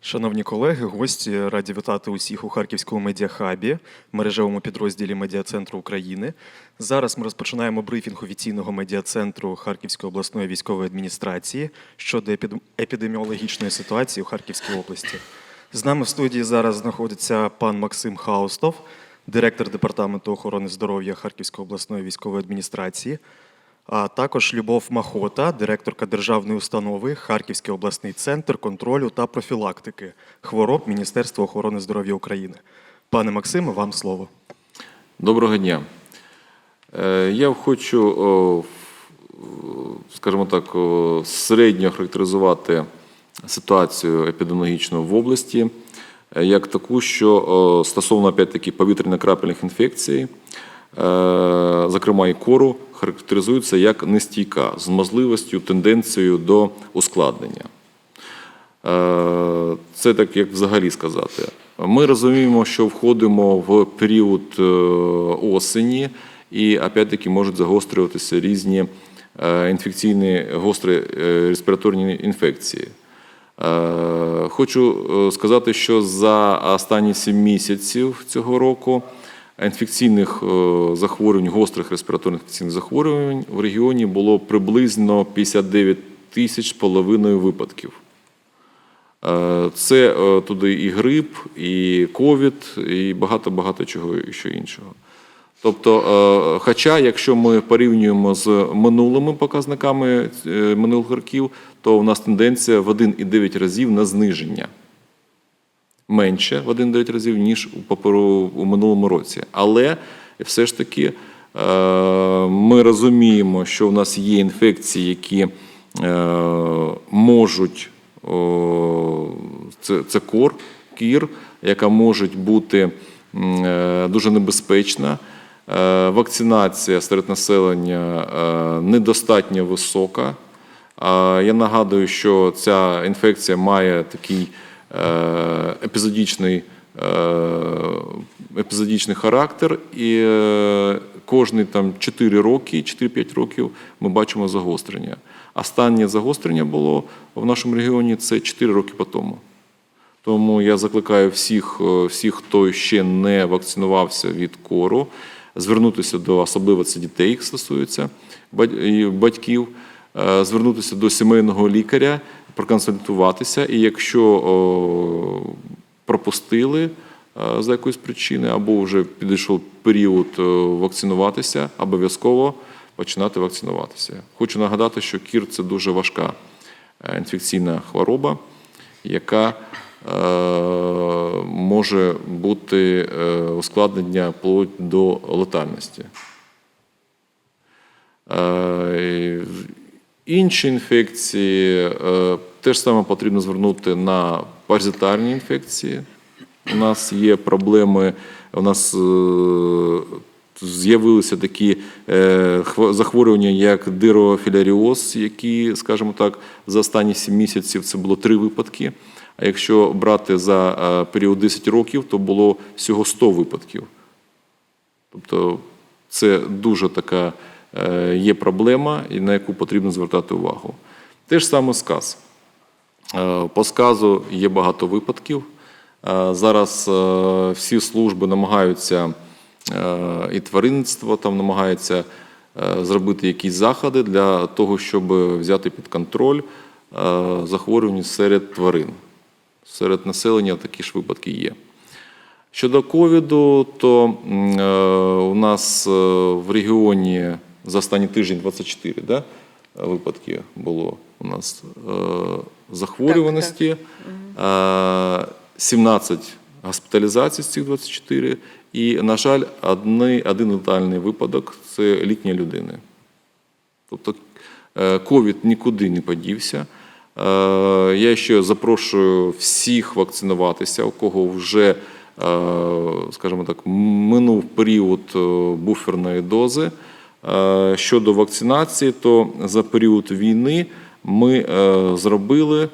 Шановні колеги, гості, раді вітати усіх у Харківському медіахабі, мережевому підрозділі Медіа-центру України. Зараз ми розпочинаємо брифінг офіційного медіа-центру Харківської обласної військової адміністрації щодо епідеміологічної ситуації у Харківській області. З нами в студії зараз знаходиться пан Максим Хаустов, директор департаменту охорони здоров'я Харківської обласної військової адміністрації, а також Любов Махота, директорка державної установи Харківський обласний центр контролю та профілактики хвороб Міністерства охорони здоров'я України. Пане Максиме, вам слово. Доброго дня. Е, Я хочу, скажімо так, середньо характеризувати ситуацію епідеміологічну в області е, як таку, що стосовно опять-таки повітряно-крапельних інфекцій, е, зокрема і кору, характеризується як нестійка з можливістю, тенденцією до ускладнення. Е, Це так, як взагалі сказати. Ми розуміємо, що входимо в період е, осені, і опять-таки можуть загострюватися різні е, інфекційні гострі респіраторні інфекції. Хочу сказати, що за останні 7 місяців цього року інфекційних е, захворювань, гострих респіраторних інфекційних захворювань в регіоні було приблизно 59 тисяч половиною випадків. Е, Це е, туди і грип, і ковід, і багато-багато чого ще іншого. Тобто, хоча, якщо ми порівнюємо з минулими показниками минулих років, то у нас тенденція в 1,9 разів на зниження. Менше в 1,9 разів, ніж у, поперу, у минулому році. Але все ж таки е, ми розуміємо, що в нас є інфекції, які е, можуть це, це кор, кір, яка може бути е, дуже небезпечна. Вакцинація серед населення недостатньо висока. Я нагадую, що ця інфекція має такий е, епізодичний, е, характер, і е, кожні там 4 роки, 4-5 років ми бачимо загострення. Останнє загострення було в нашому регіоні це 4 роки по тому. Тому я закликаю всіх, всіх, хто ще не вакцинувався від кору, звернутися до особливо це дітей, їх стосується батьків, звернутися до сімейного лікаря, проконсультуватися. І якщо пропустили е, за якоїсь причини, або вже підійшов період е, вакцинуватися, обов'язково починати вакцинуватися. Хочу нагадати, що кір це дуже важка е, інфекційна хвороба, яка може бути ускладнення вплоть до летальності. Інші інфекції е, теж саме потрібно звернути на паразитарні інфекції. У нас є проблеми, у нас е, з'явилися такі е, захворювання, як дирофіляріоз, які, скажімо так, за останні 7 місяців це було три випадки. А якщо брати за е, період 10 років, то було всього 100 випадків. Тобто це дуже така є проблема, на яку потрібно звертати увагу. Те ж саме сказ. Е, По сказу є багато випадків. Е, Зараз е, всі служби намагаються і тваринництво там намагається зробити якісь заходи для того, щоб взяти під контроль захворювання серед тварин. Серед населення такі ж випадки є. Щодо ковіду, то у нас в регіоні за останній тиждень 24 да, випадки було у нас захворюваності, Е, 17 госпіталізацій з цих 24, і, на жаль, одни, один летальний випадок це літня людини. Тобто е, ковід нікуди не подівся. Е, Я ще запрошую всіх вакцинуватися, у кого вже, е, скажімо так, минув період буферної дози. Щодо вакцинації, то за період війни ми е, зробили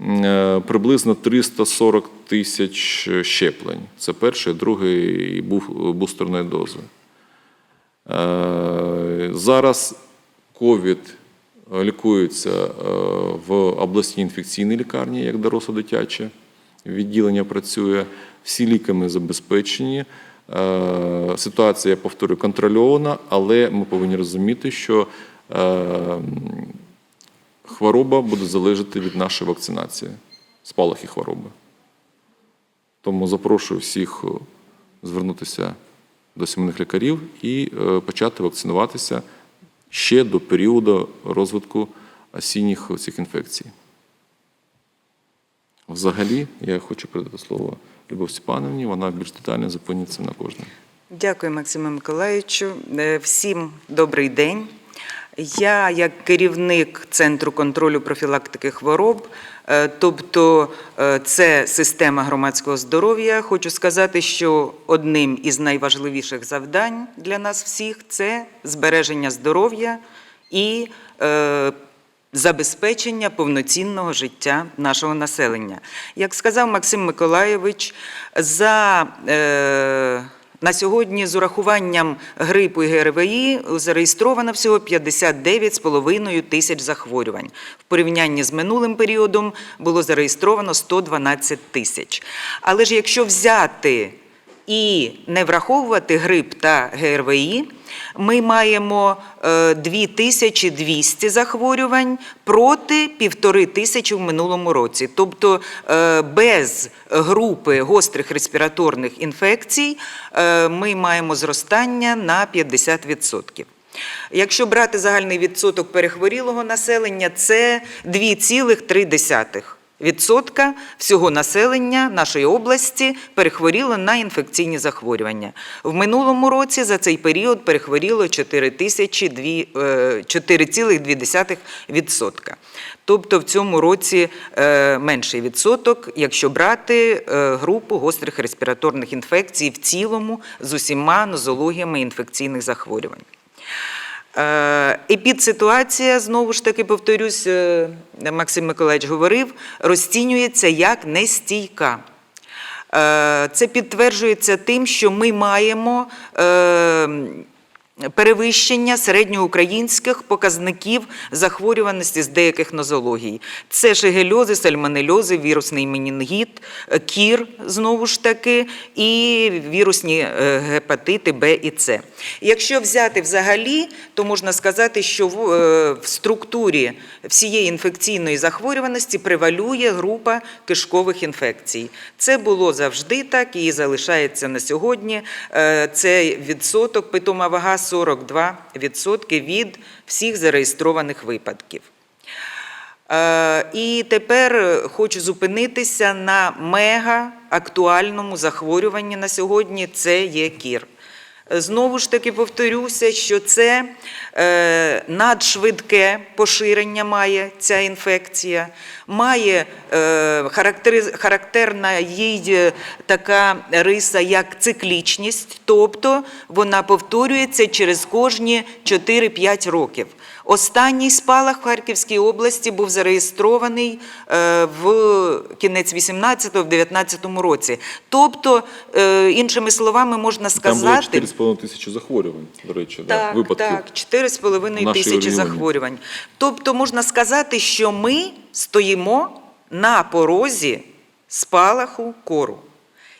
е, приблизно 340 тисяч щеплень. Це перший, другий бустерної дози. Е, Зараз ковід лікується в обласній інфекційній лікарні, як доросло дитяче. відділення працює, всі ліками забезпечені. Ситуація, я повторюю, контрольована, але ми повинні розуміти, що хвороба буде залежати від нашої вакцинації, спалахи хвороби. Тому запрошую всіх е, звернутися до сімейних лікарів і е, почати вакцинуватися ще до періоду розвитку осінніх цих інфекцій. Взагалі, я хочу передати слово Любов Степановні, вона більш детально зупиниться на кожному. Дякую, Максиме Миколаївичу. Е, Всім добрий день. Я, як керівник Центру контролю профілактики хвороб, е, тобто е, це система громадського здоров'я, хочу сказати, що одним із найважливіших завдань для нас всіх це збереження здоров'я і е, забезпечення повноцінного життя нашого населення. Як сказав Максим Миколаєвич, за на сьогодні з урахуванням грипу і ГРВІ зареєстровано всього 59,5 тисяч захворювань. В порівнянні з минулим періодом було зареєстровано 112 тисяч. Але ж якщо взяти і не враховувати грип та ГРВІ, ми маємо е, 2200 захворювань проти півтори тисячі в минулому році. Тобто е, без групи гострих респіраторних інфекцій е, ми маємо зростання на 50%. Якщо брати загальний відсоток перехворілого населення, це 2,3%. Відсотка всього населення нашої області перехворіло на інфекційні захворювання. В минулому році за цей період перехворіло 4 тисячі дві- е, 4,2%. Тобто в цьому році е, менший відсоток, якщо брати е, групу гострих респіраторних інфекцій в цілому з усіма нозологіями інфекційних захворювань. Епідситуація, знову ж таки повторюсь, е, Максим Миколаївич говорив, розцінюється як нестійка. Е, Це підтверджується тим, що ми маємо е, перевищення середньоукраїнських показників захворюваності з деяких нозологій. Це шегельози, сальмонельози, вірусний менінгіт, е, кір, знову ж таки, і вірусні е, гепатити Б і С. Якщо взяти взагалі, то можна сказати, що в, е, в структурі всієї інфекційної захворюваності превалює група кишкових інфекцій. Це було завжди так і залишається на сьогодні. Це відсоток питома вага 42% від всіх зареєстрованих випадків. Е, І тепер хочу зупинитися на мега актуальному захворюванні на сьогодні це є кір. Знову ж таки повторюся, що це е, надшвидке поширення має ця інфекція, має е, характерна їй е, така риса, як циклічність, тобто вона повторюється через кожні 4-5 років. Останній спалах в Харківській області був зареєстрований е, в кінець 18-го, в 19-му році. Тобто, іншими словами, можна Там було сказати, 4,5 тисячі захворювань, до речі, так, випадків. так, 4,5 тисячі регіоні. захворювань. Тобто можна сказати, що ми стоїмо на порозі спалаху кору.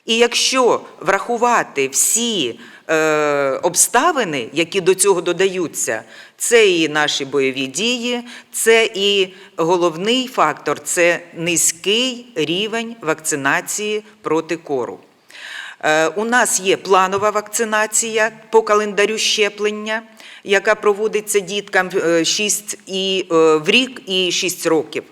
І якщо врахувати всі е, обставини, які до цього додаються, це і наші бойові дії, це і головний фактор це низький рівень вакцинації проти кору. Е, У нас є планова вакцинація по календарю щеплення, яка проводиться діткам 6 і, е, в рік і 6 років.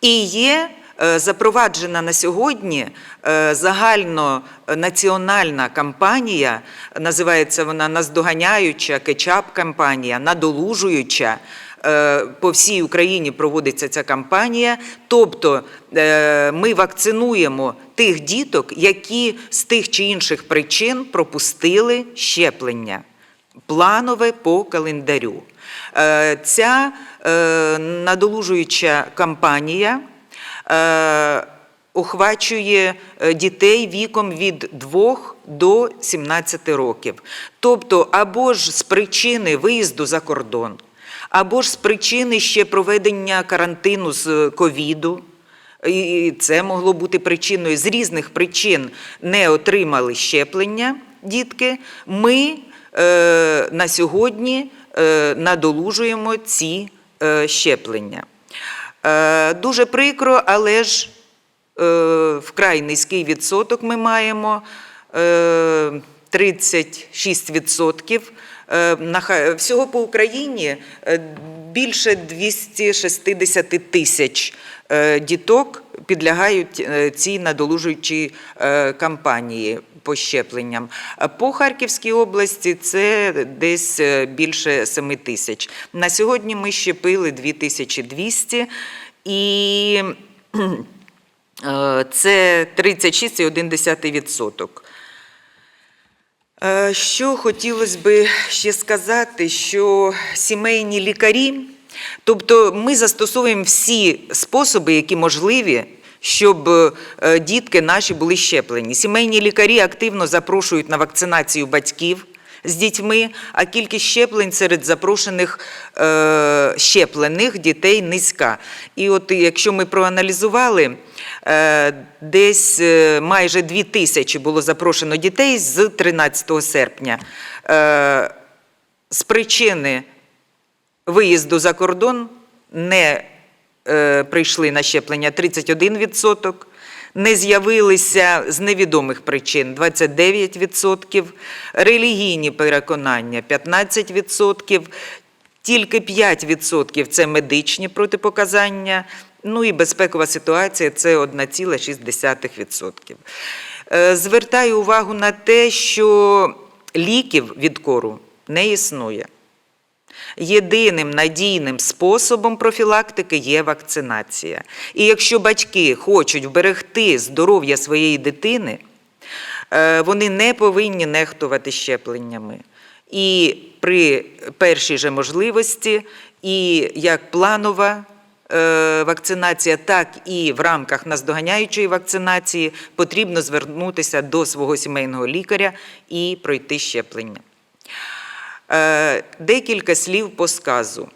І є е, запроваджена на сьогодні е, загальнонаціональна кампанія, називається вона наздоганяюча кетчап-кампанія, надолужуюча. Е, По всій Україні проводиться ця кампанія. Тобто ми вакцинуємо тих діток, які з тих чи інших причин пропустили щеплення планове по календарю. Е, Ця е, надолужуюча кампанія охвачує е, дітей віком від 2 до 17 років. Тобто, або ж з причини виїзду за кордон, або ж з причини ще проведення карантину з ковіду, і це могло бути причиною. З різних причин не отримали щеплення дітки. Ми е, на сьогодні е, надолужуємо ці е, щеплення. Е, дуже прикро, але ж е, вкрай низький відсоток ми маємо. Е, 36%. Е, Всього по Україні е, більше 260 тисяч е, діток підлягають е, цій надолужуючій е, кампанії по щепленням. По Харківській області це десь більше 7 тисяч. На сьогодні ми щепили 2200 і це 36,1%. Е, Що хотілося би ще сказати, що сімейні лікарі, тобто ми застосовуємо всі способи, які можливі, щоб е, дітки наші були щеплені. Сімейні лікарі активно запрошують на вакцинацію батьків з дітьми, а кількість щеплень серед запрошених е, щеплених дітей низька. І от якщо ми проаналізували, е, десь е, майже 2 тисячі було запрошено дітей з 13 серпня. Е, з причини виїзду за кордон не е, прийшли на щеплення 31%, не з'явилися з невідомих причин 29%, релігійні переконання 15%, тільки 5% це медичні протипоказання, ну і безпекова ситуація це 1,6%. Е, Звертаю увагу на те, що ліків від кору не існує. Єдиним надійним способом профілактики є вакцинація. І якщо батьки хочуть вберегти здоров'я своєї дитини, е, вони не повинні нехтувати щепленнями. І при першій же можливості, і як планова е, вакцинація, так і в рамках наздоганяючої вакцинації потрібно звернутися до свого сімейного лікаря і пройти щеплення. Е, Декілька слів по сказу.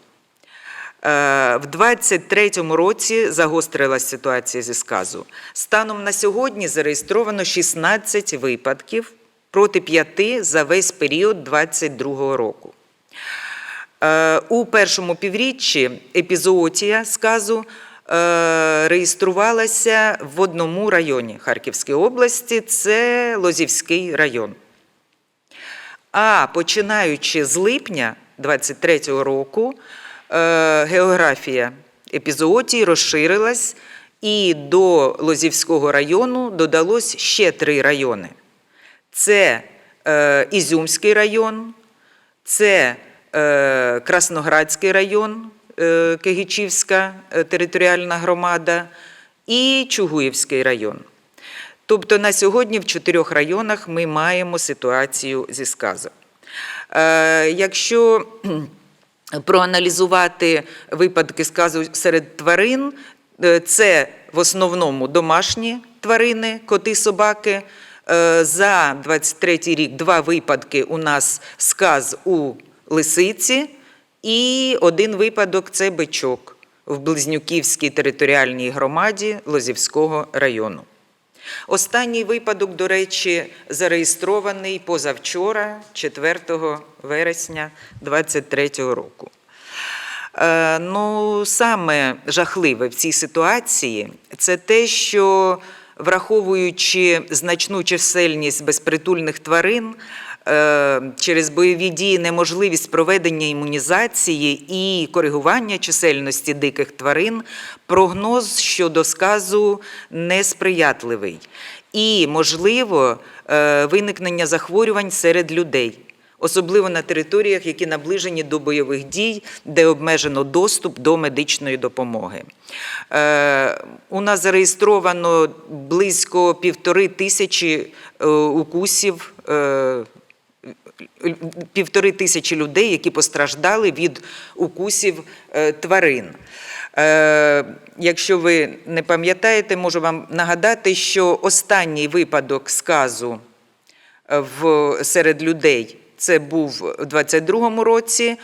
Е, В 23-му році загострилась ситуація зі сказу. Станом на сьогодні зареєстровано 16 випадків проти 5 за весь період 22-го року. Е, У першому півріччі епізоотія сказу реєструвалася в одному районі Харківської області, це Лозівський район. А починаючи з липня 23-го року, е, географія епізоотії розширилась, і до Лозівського району додалось ще три райони: це е, Ізюмський район, це е, Красноградський район, Кигичівська територіальна громада і Чугуївський район. Тобто на сьогодні в чотирьох районах ми маємо ситуацію зі сказом. Е, Якщо проаналізувати випадки сказу серед тварин, е, це в основному домашні тварини, коти, собаки. Е, За 23 рік два випадки у нас сказ у лисиці, і один випадок це бичок в Близнюківській територіальній громаді Лозівського району. Останній випадок, до речі, зареєстрований позавчора, 4 вересня 2023 року. Е, Ну, саме жахливе в цій ситуації це те, що враховуючи значну чисельність безпритульних тварин, через бойові дії неможливість проведення імунізації і коригування чисельності диких тварин, прогноз щодо сказу несприятливий. І, можливо, е, виникнення захворювань серед людей особливо на територіях, які наближені до бойових дій, де обмежено доступ до медичної допомоги. Е, у нас зареєстровано близько півтори тисячі е, укусів. Е, Півтори тисячі людей, які постраждали від укусів е, тварин. Е, Якщо ви не пам'ятаєте, можу вам нагадати, що останній випадок сказу в, серед людей це був у 22-му році,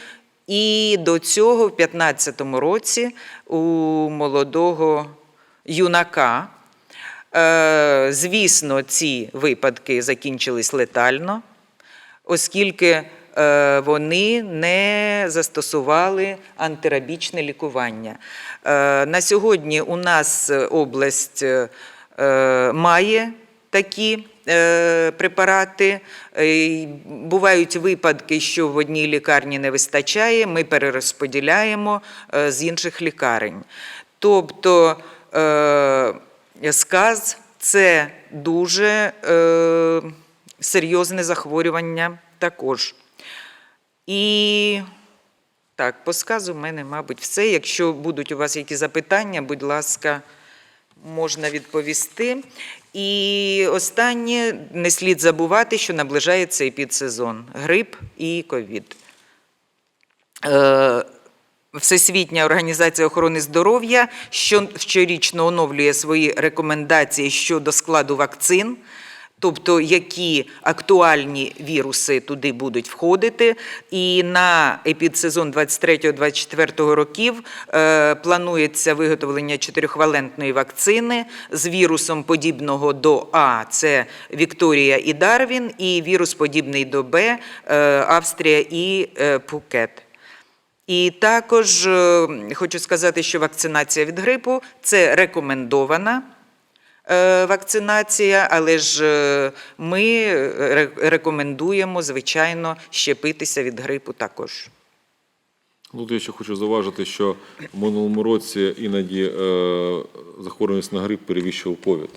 і до цього, в 15-му році, у молодого юнака. Е, Звісно, ці випадки закінчились летально, оскільки е, вони не застосували антирабічне лікування. Е, На сьогодні у нас область е, має такі препарати. Бувають випадки, що в одній лікарні не вистачає, ми перерозподіляємо з інших лікарень. Тобто сказ це дуже серйозне захворювання також. І так, по сказу в мене, мабуть, все. Якщо будуть у вас якісь запитання, будь ласка, можна відповісти. І останнє, не слід забувати, що наближається і підсезон грип і ковід. Е, Всесвітня організація охорони здоров'я що- щорічно оновлює свої рекомендації щодо складу вакцин, тобто які актуальні віруси туди будуть входити. І на епідсезон 23-24 років е, планується виготовлення чотирьохвалентної вакцини з вірусом подібного до А, це Вікторія і Дарвін, і вірус подібний до Б, е, Австрія і е, Пукет. І також хочу сказати, що вакцинація від грипу це рекомендована вакцинація, але ж е, ми рекомендуємо, звичайно, щепитися від грипу також. Тут я ще хочу зауважити, що в минулому році іноді е, захворюваність на грип перевищував ковід.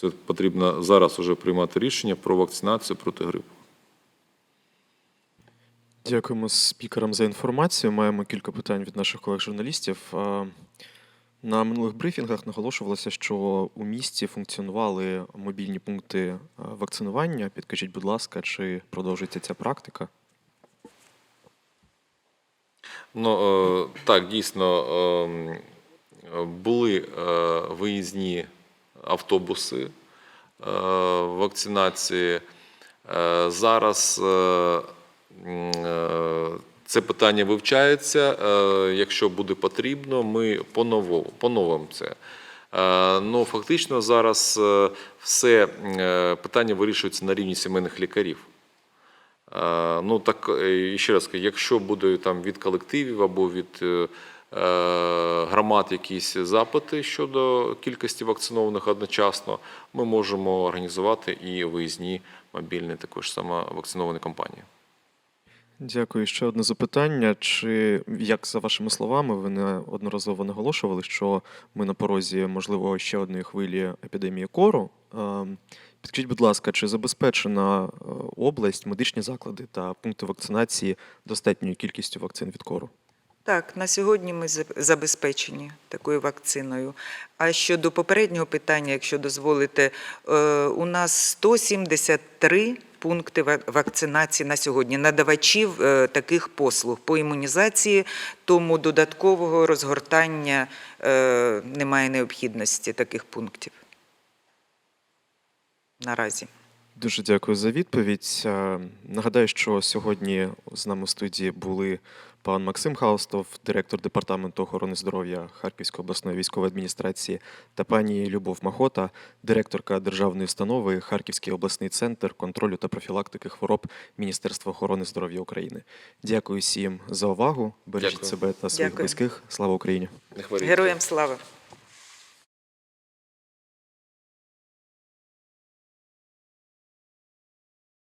Це потрібно зараз уже приймати рішення про вакцинацію проти грипу. Дякуємо спікерам за інформацію. Маємо кілька питань від наших колег-журналістів. На минулих брифінгах наголошувалося, що у місті функціонували мобільні пункти вакцинування. Підкажіть, будь ласка, чи продовжується ця практика? Ну, е, так, дійсно, ем, е, були е, виїзні автобуси е, вакцинації. Е, Зараз е, е, це питання вивчається. Е, Якщо буде потрібно, ми поновимо це. Е, Ну, фактично зараз е, все питання вирішується на рівні сімейних лікарів. Ну так і ще раз якщо буде там від колективів або від громад якісь запити щодо кількості вакцинованих одночасно, ми можемо організувати і виїзні мобільні також саме вакциновані кампанії. Дякую. Ще одне запитання. Чи, як за вашими словами, ви неодноразово наголошували, що ми на порозі, можливо, ще одної хвилі епідемії кору? Ем, Підкажіть, будь ласка, чи забезпечена е, область, медичні заклади та пункти вакцинації достатньою кількістю вакцин від кору? Так, на сьогодні ми забезпечені такою вакциною. А щодо попереднього питання, якщо дозволите, е, у нас 173 пункти вакцинації на сьогодні, надавачів е, таких послуг по імунізації, тому додаткового розгортання е, немає необхідності таких пунктів наразі. Дуже дякую за відповідь. Е, Нагадаю, що сьогодні з нами в студії були пан Максим Хаустов, директор департаменту охорони здоров'я Харківської обласної військової адміністрації, та пані Любов Махота, директорка державної установи Харківський обласний центр контролю та профілактики хвороб Міністерства охорони здоров'я України. Дякую всім за увагу. Бережіть Дякую. себе та своїх Дякую. близьких. Слава Україні! Героям слава!